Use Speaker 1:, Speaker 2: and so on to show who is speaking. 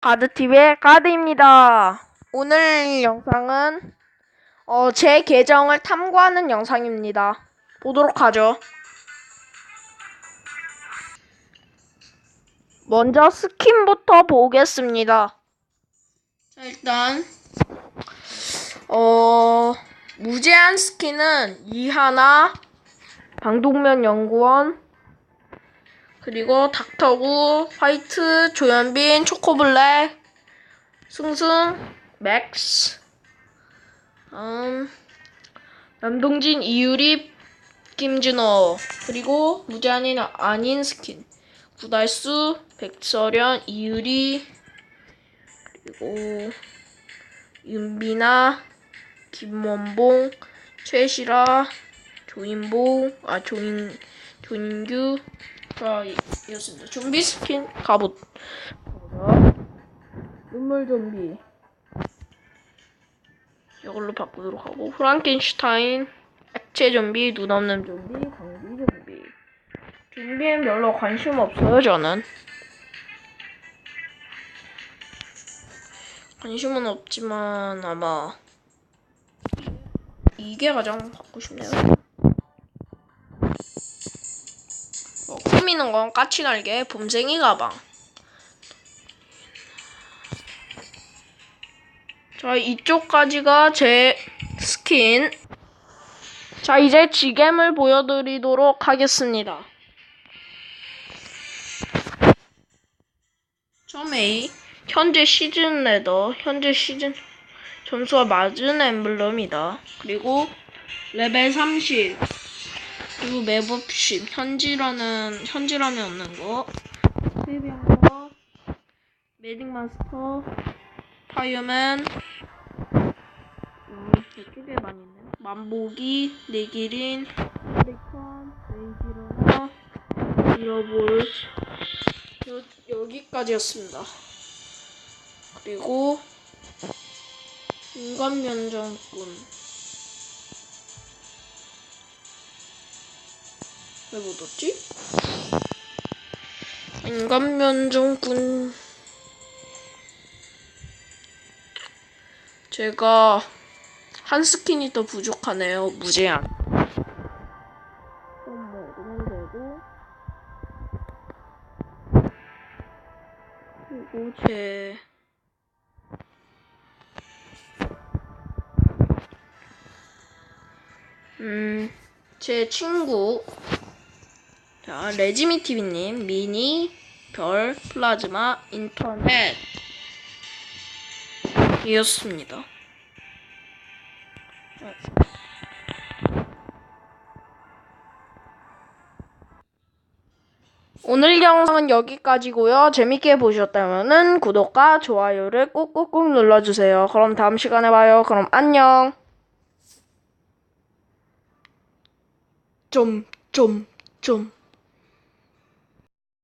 Speaker 1: 가드TV의 가드입니다. 오늘 영상은 어, 제 계정을 탐구하는 영상입니다. 보도록 하죠. 먼저 스킨부터 보겠습니다. 자, 일단 어 무제한 스킨은 이하나 방독면 연구원 그리고 닥터구, 화이트, 조현빈, 초코블랙, 승승, 맥스, 음, 남동진, 이유립, 김진호, 그리고 무제한이 아닌 스킨, 구달수, 백설현, 이유리, 그리고 윤비나, 김원봉, 최시라, 조인봉, 아 조인 조인규, 이었습니다. 좀비 스킨 갑옷. 눈물 좀비. 이걸로 바꾸도록 하고 프랑켄슈타인, 액체 좀비, 눈 없는 좀비, 광기 좀비. 좀비엔 별로 관심 없어요, 저는. 관심은 없지만 아마 이게 가장 받고 싶네요. 꾸미는 건 까치날개, 봄생이 가방. 자, 이쪽까지가 제 스킨. 자, 이제 지겜을 보여드리도록 하겠습니다. 처음 A, 현재 시즌 레더, 현재 시즌 점수가 맞은 엠블럼이다. 그리고 레벨 30. 그리고 맵옵션 현지라는 현지라면 없는 거. 세비앙거. 메딩마스터. 파이어맨. 음, 이쪽에 많이 있네. 만보기 네기린. 리콘 레이지로나 이러볼. 여, 여기까지였습니다. 그리고 인간면장군 왜 못 얻지? 인간면정군. 제가 한 스킨이 더 부족하네요. 무제한. 뭐 먹으면 되고 그리고 제 음, 제 친구 자, 레지미 TV님, 미니, 별, 플라즈마, 인터넷 이었습니다. 오늘 영상은 여기까지고요. 재밌게 보셨다면 구독과 좋아요를 꾹꾹꾹 눌러주세요. 그럼 다음 시간에 봐요. 그럼 안녕. 좀, 좀, 좀.